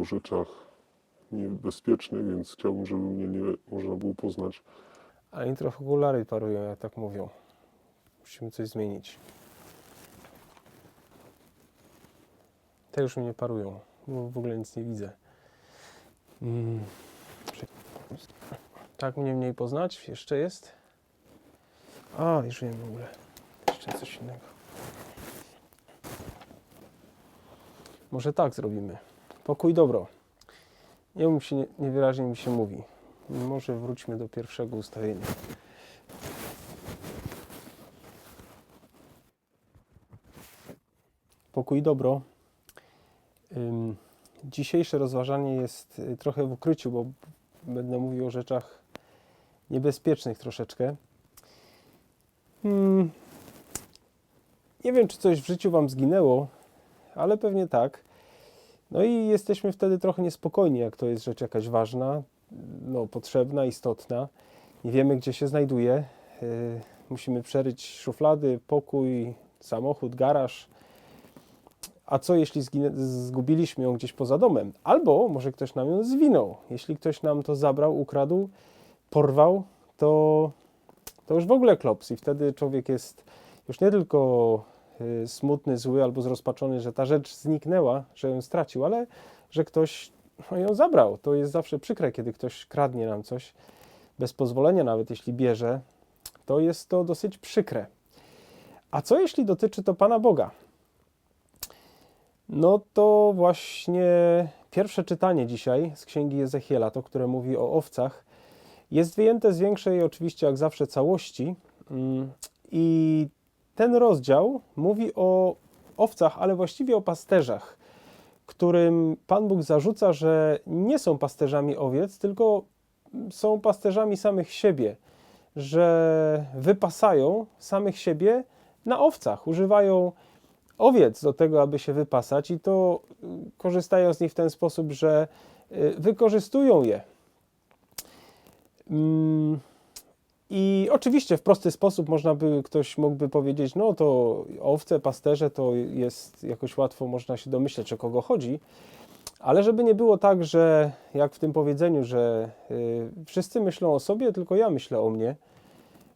o rzeczach niebezpiecznych, więc chciałbym, żeby mnie nie można było poznać. Ale intraokulary parują, jak tak mówią. Musimy coś zmienić. Te już mnie parują, bo w ogóle nic nie widzę. Mm. Tak mnie mniej poznać? Jeszcze jest? A, już wiem w ogóle. Jeszcze coś innego. Może tak zrobimy. Pokój dobro. Nie, mów się, nie, niewyraźnie mi się mówi. Może wróćmy do pierwszego ustawienia. Pokój dobro. Dzisiejsze rozważanie jest y, trochę w ukryciu, bo będę mówił o rzeczach niebezpiecznych troszeczkę. Hmm. Nie wiem, czy coś w życiu Wam zginęło, ale pewnie tak. No i jesteśmy wtedy trochę niespokojni, jak to jest rzecz jakaś ważna, no, potrzebna, istotna. Nie wiemy, gdzie się znajduje. Yy, musimy przeryć szuflady, pokój, samochód, garaż. A co jeśli zgubiliśmy ją gdzieś poza domem? Albo może ktoś nam ją zwinął. Jeśli ktoś nam to zabrał, ukradł, porwał, to, to już w ogóle klops. I wtedy człowiek jest już nie tylko y, smutny, zły albo zrozpaczony, że ta rzecz zniknęła, że ją stracił, ale że ktoś ją zabrał. To jest zawsze przykre, kiedy ktoś kradnie nam coś bez pozwolenia, nawet jeśli bierze, to jest to dosyć przykre. A co jeśli dotyczy to Pana Boga? No to właśnie pierwsze czytanie dzisiaj z księgi Ezechiela, to które mówi o owcach, jest wyjęte z większej oczywiście jak zawsze całości mm, i ten rozdział mówi o owcach, ale właściwie o pasterzach, którym Pan Bóg zarzuca, że nie są pasterzami owiec, tylko są pasterzami samych siebie, że wypasają samych siebie na owcach, używają owiec do tego, aby się wypasać i to y, korzystają z nich w ten sposób, że y, wykorzystują je. Mm, I oczywiście w prosty sposób można by, ktoś mógłby powiedzieć, no to owce, pasterze to jest jakoś łatwo można się domyśleć o kogo chodzi, ale żeby nie było tak, że jak w tym powiedzeniu, że y, wszyscy myślą o sobie, tylko ja myślę o mnie,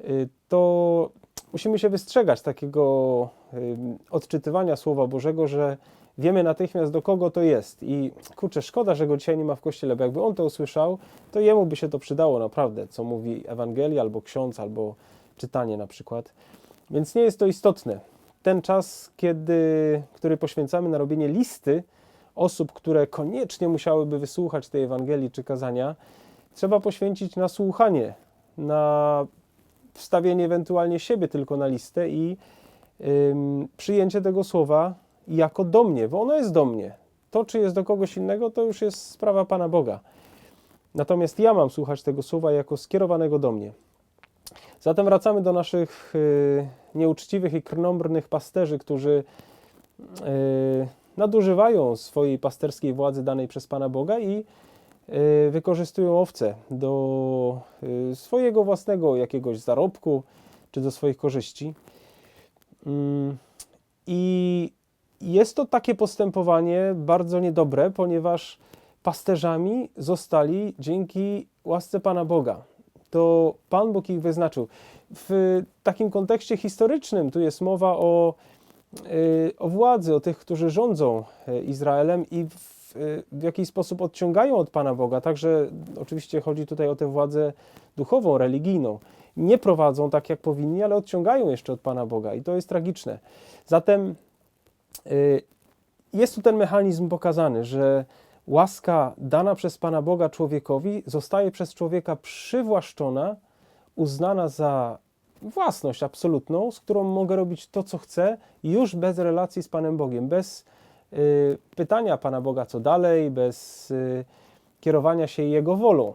y, to musimy się wystrzegać takiego y, odczytywania Słowa Bożego, że wiemy natychmiast do kogo to jest. I kurczę, szkoda, że go dzisiaj nie ma w kościele, bo jakby on to usłyszał, to jemu by się to przydało naprawdę, co mówi Ewangelia, albo ksiądz, albo czytanie na przykład. Więc nie jest to istotne. Ten czas, kiedy, który poświęcamy na robienie listy osób, które koniecznie musiałyby wysłuchać tej Ewangelii czy kazania, trzeba poświęcić na słuchanie, na wstawienie ewentualnie siebie tylko na listę i ym, przyjęcie tego słowa jako do mnie, bo ono jest do mnie. To, czy jest do kogoś innego, to już jest sprawa Pana Boga. Natomiast ja mam słuchać tego słowa jako skierowanego do mnie. Zatem wracamy do naszych y, nieuczciwych i krnąbrnych pasterzy, którzy y, nadużywają swojej pasterskiej władzy danej przez Pana Boga i y, wykorzystują owce do y, swojego własnego jakiegoś zarobku czy do swoich korzyści. Mm, I jest to takie postępowanie bardzo niedobre, ponieważ pasterzami zostali dzięki łasce Pana Boga. To Pan Bóg ich wyznaczył. W takim kontekście historycznym tu jest mowa o, y, o władzy, o tych, którzy rządzą y, Izraelem i w, y, w jakiś sposób odciągają od Pana Boga. Także oczywiście chodzi tutaj o tę władzę duchową, religijną. Nie prowadzą tak, jak powinni, ale odciągają jeszcze od Pana Boga i to jest tragiczne. Zatem jest tu ten mechanizm pokazany, że łaska dana przez Pana Boga człowiekowi zostaje przez człowieka przywłaszczona, uznana za własność absolutną, z którą mogę robić to, co chcę, już bez relacji z Panem Bogiem, bez y, pytania Pana Boga, co dalej, bez y, kierowania się Jego wolą.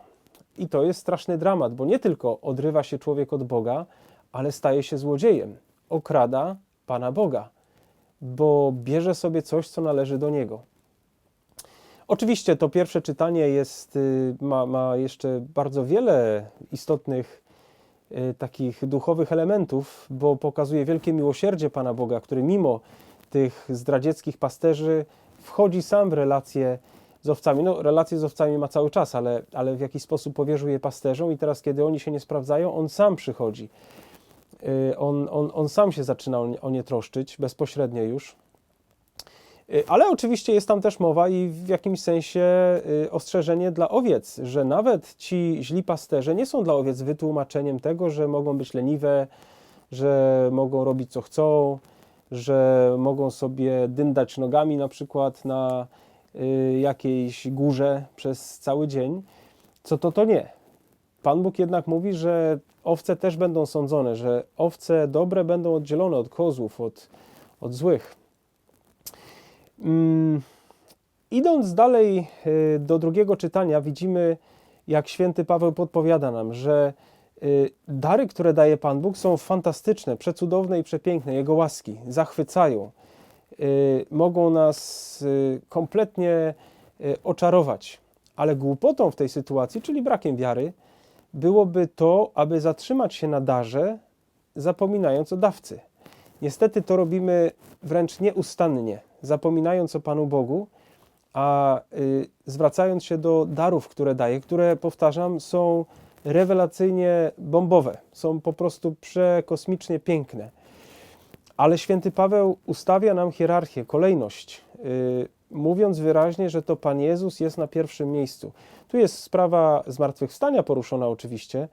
I to jest straszny dramat, bo nie tylko odrywa się człowiek od Boga, ale staje się złodziejem, okrada Pana Boga bo bierze sobie coś, co należy do niego. Oczywiście to pierwsze czytanie jest, y, ma, ma jeszcze bardzo wiele istotnych y, takich duchowych elementów, bo pokazuje wielkie miłosierdzie Pana Boga, który mimo tych zdradzieckich pasterzy wchodzi sam w relację z owcami. No, relacje z owcami ma cały czas, ale, ale w jakiś sposób powierzył je pasterzom i teraz, kiedy oni się nie sprawdzają, on sam przychodzi. Y, On, on, on sam się zaczyna o nie, troszczyć, bezpośrednio już. Y, Ale oczywiście jest tam też mowa i w jakimś sensie y, ostrzeżenie dla owiec, że nawet ci źli pasterze nie są dla owiec wytłumaczeniem tego, że mogą być leniwe, że mogą robić co chcą, że mogą sobie dyndać nogami na przykład na jakiejś górze przez cały dzień. Co to, to nie. Pan Bóg jednak mówi, że owce też będą sądzone, że owce dobre będą oddzielone od kozłów, od, od złych. Mm, Idąc dalej y, do drugiego czytania, widzimy, jak święty Paweł podpowiada nam, że y, dary, które daje Pan Bóg, są fantastyczne, przecudowne i przepiękne. Jego łaski zachwycają, y, mogą nas kompletnie oczarować. Ale głupotą w tej sytuacji, czyli brakiem wiary, byłoby to, aby zatrzymać się na darze, zapominając o dawcy. Niestety to robimy wręcz nieustannie, zapominając o Panu Bogu, a y, zwracając się do darów, które daje, które powtarzam, są rewelacyjnie bombowe, są po prostu przekosmicznie piękne. Ale święty Paweł ustawia nam hierarchię, kolejność, y, mówiąc wyraźnie, że to Pan Jezus jest na pierwszym miejscu. Tu jest sprawa zmartwychwstania poruszona oczywiście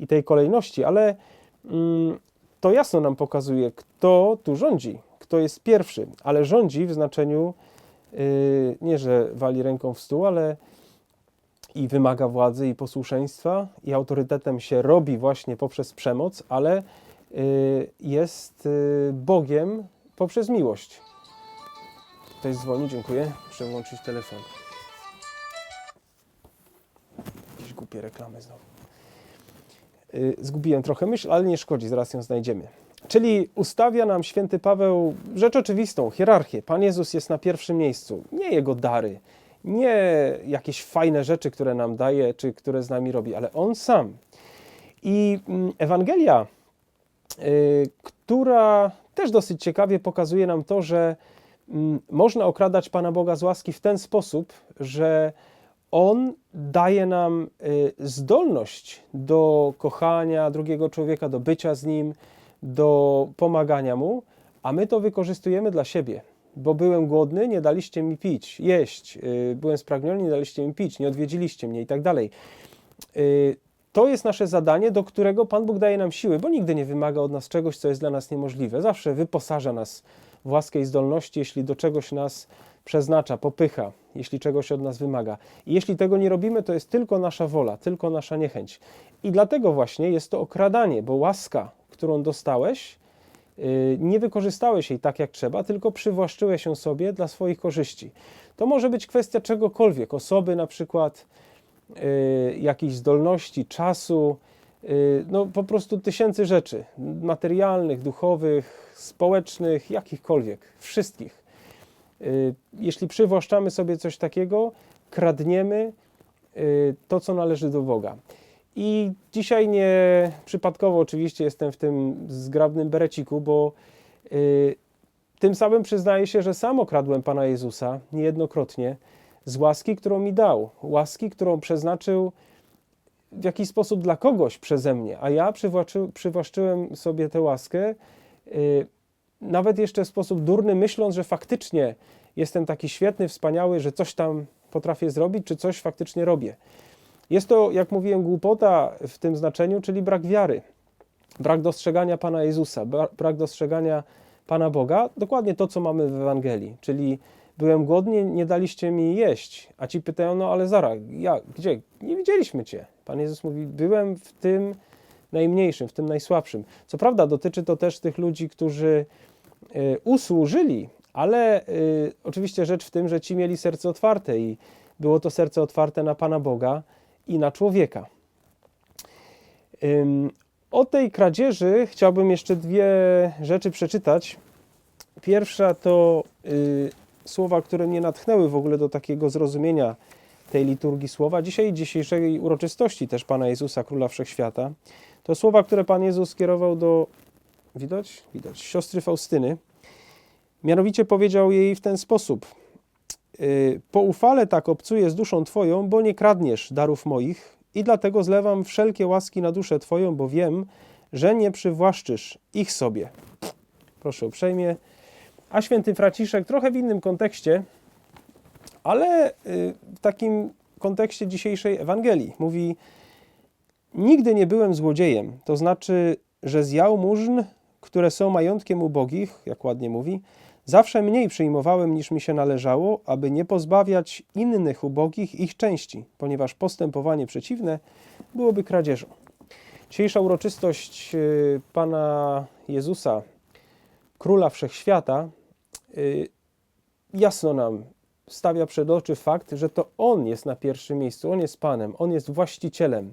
i tej kolejności, ale mm, to jasno nam pokazuje, kto tu rządzi, kto jest pierwszy, ale rządzi w znaczeniu yy, nie, że wali ręką w stół, ale i wymaga władzy i posłuszeństwa i autorytetem się robi właśnie poprzez przemoc, ale yy, jest yy, Bogiem poprzez miłość. Ktoś dzwoni, dziękuję. Muszę włączyć telefon. Jakieś głupie reklamy znowu. Y, Zgubiłem trochę myśl, ale nie szkodzi, zaraz ją znajdziemy. Czyli ustawia nam święty Paweł rzecz oczywistą, hierarchię. Pan Jezus jest na pierwszym miejscu. Nie jego dary, nie jakieś fajne rzeczy, które nam daje, czy które z nami robi, ale On sam. I mm, Ewangelia, y, która też dosyć ciekawie pokazuje nam to, że można okradać Pana Boga z łaski w ten sposób, że On daje nam y, zdolność do kochania drugiego człowieka, do bycia z nim, do pomagania mu, a my to wykorzystujemy dla siebie. Bo byłem głodny, nie daliście mi pić, jeść, y, byłem spragniony, nie daliście mi pić, nie odwiedziliście mnie i tak dalej. Y, To jest nasze zadanie, do którego Pan Bóg daje nam siły, bo nigdy nie wymaga od nas czegoś, co jest dla nas niemożliwe. Zawsze wyposaża nas w łaskę i zdolności, jeśli do czegoś nas przeznacza, popycha, jeśli czegoś od nas wymaga. I jeśli tego nie robimy, to jest tylko nasza wola, tylko nasza niechęć. I dlatego właśnie jest to okradanie, bo łaska, którą dostałeś, yy, nie wykorzystałeś jej tak jak trzeba, tylko przywłaszczyłeś ją sobie dla swoich korzyści. To może być kwestia czegokolwiek, osoby na przykład, yy, jakiejś zdolności, czasu, no po prostu tysięcy rzeczy materialnych, duchowych, społecznych, jakichkolwiek, wszystkich. Y, Jeśli przywłaszczamy sobie coś takiego, kradniemy y, to, co należy do Boga. I dzisiaj nie przypadkowo oczywiście jestem w tym zgrabnym bereciku, bo y, tym samym przyznaję się, że sam okradłem Pana Jezusa niejednokrotnie z łaski, którą mi dał, łaski, którą przeznaczył w jakiś sposób dla kogoś przeze mnie, a ja przywłaszczy, przywłaszczyłem sobie tę łaskę, y, nawet jeszcze w sposób durny, myśląc, że faktycznie jestem taki świetny, wspaniały, że coś tam potrafię zrobić, czy coś faktycznie robię. Jest to, jak mówiłem, głupota w tym znaczeniu, czyli brak wiary, brak dostrzegania Pana Jezusa, bra- brak dostrzegania Pana Boga, dokładnie to, co mamy w Ewangelii, czyli byłem głodny, nie daliście mi jeść, a ci pytają, no ale zaraz, ja, gdzie? Nie widzieliśmy Cię. Pan Jezus mówi, byłem w tym najmniejszym, w tym najsłabszym. Co prawda dotyczy to też tych ludzi, którzy y, usłużyli, ale y, oczywiście rzecz w tym, że ci mieli serce otwarte i było to serce otwarte na Pana Boga i na człowieka. Ym, O tej kradzieży chciałbym jeszcze dwie rzeczy przeczytać. Pierwsza to y, słowa, które mnie natchnęły w ogóle do takiego zrozumienia tej liturgii słowa, dzisiaj dzisiejszej uroczystości też Pana Jezusa, Króla Wszechświata. To słowa, które Pan Jezus skierował do, widać? Widać, siostry Faustyny. Mianowicie powiedział jej w ten sposób. y, Poufale tak obcuję z duszą Twoją, bo nie kradniesz darów moich i dlatego zlewam wszelkie łaski na duszę Twoją, bo wiem, że nie przywłaszczysz ich sobie. Proszę uprzejmie. A święty Fraciszek trochę w innym kontekście, ale y, w takim kontekście dzisiejszej Ewangelii. Mówi, nigdy nie byłem złodziejem, to znaczy, że z jałmużn, które są majątkiem ubogich, jak ładnie mówi, zawsze mniej przyjmowałem niż mi się należało, aby nie pozbawiać innych ubogich ich części, ponieważ postępowanie przeciwne byłoby kradzieżą. Dzisiejsza uroczystość y, Pana Jezusa, Króla Wszechświata, y, jasno nam stawia przed oczy fakt, że to On jest na pierwszym miejscu, On jest Panem, On jest właścicielem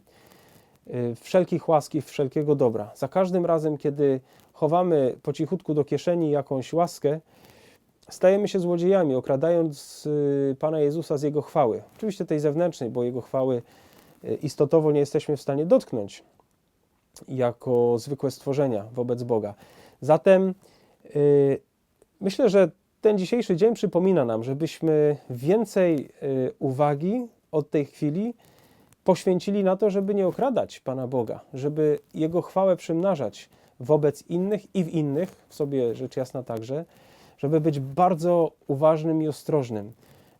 y, wszelkich łaski, wszelkiego dobra. Za każdym razem, kiedy chowamy po cichutku do kieszeni jakąś łaskę, stajemy się złodziejami, okradając y, Pana Jezusa z Jego chwały. Oczywiście tej zewnętrznej, bo Jego chwały istotowo nie jesteśmy w stanie dotknąć jako zwykłe stworzenia wobec Boga. Zatem myślę, że ten dzisiejszy dzień przypomina nam, żebyśmy więcej y, uwagi od tej chwili poświęcili na to, żeby nie okradać Pana Boga, żeby Jego chwałę przymnażać wobec innych i w innych, w sobie rzecz jasna także, żeby być bardzo uważnym i ostrożnym,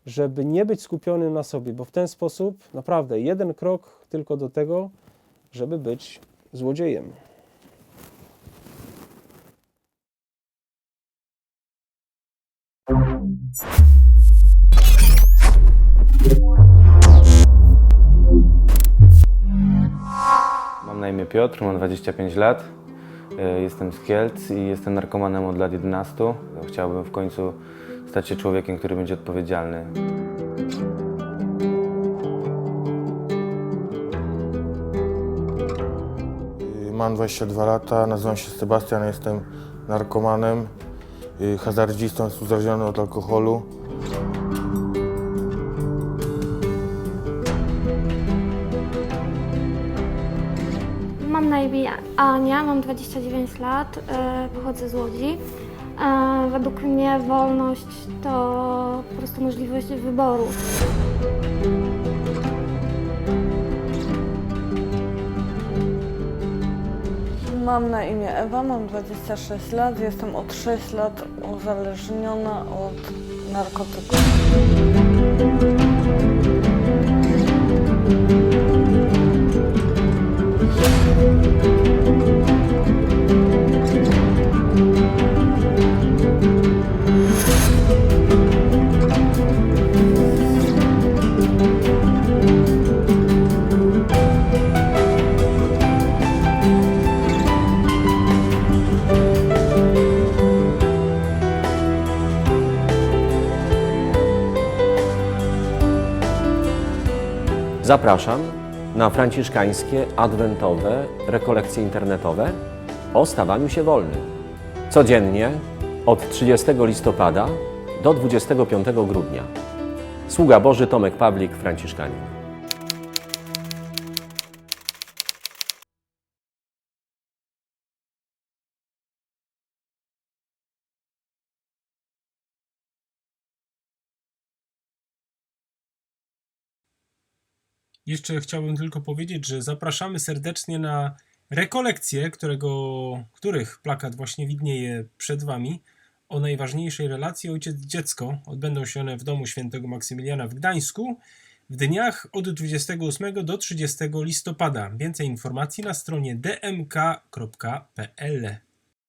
żeby nie być skupionym na sobie, bo w ten sposób naprawdę jeden krok tylko do tego, żeby być złodziejem. Piotr, mam 25 lat. e, Jestem z Kielc i jestem narkomanem od lat 11. Chciałbym w końcu stać się człowiekiem, który będzie odpowiedzialny. Mam 22 lata, nazywam się Sebastian, jestem narkomanem, y, hazardzistą, jest uzależniony od alkoholu. Mam na imię Ania, mam 29 lat, e, pochodzę z Łodzi. E, Według mnie wolność to po prostu możliwość wyboru. Mam na imię Ewa, mam 26 lat, jestem od 6 lat uzależniona od narkotyków. Zapraszam na franciszkańskie, adwentowe rekolekcje internetowe o stawaniu się wolnym. Codziennie od 30 listopada do 25 grudnia. Sługa Boży Tomek Pawlik, Franciszkanin. Jeszcze chciałbym tylko powiedzieć, że zapraszamy serdecznie na rekolekcje, którego, których plakat właśnie widnieje przed Wami, o najważniejszej relacji ojciec-dziecko. Odbędą się one w domu świętego Maksymiliana w Gdańsku w dniach od 28 do 30 listopada. Więcej informacji na stronie dmk.pl.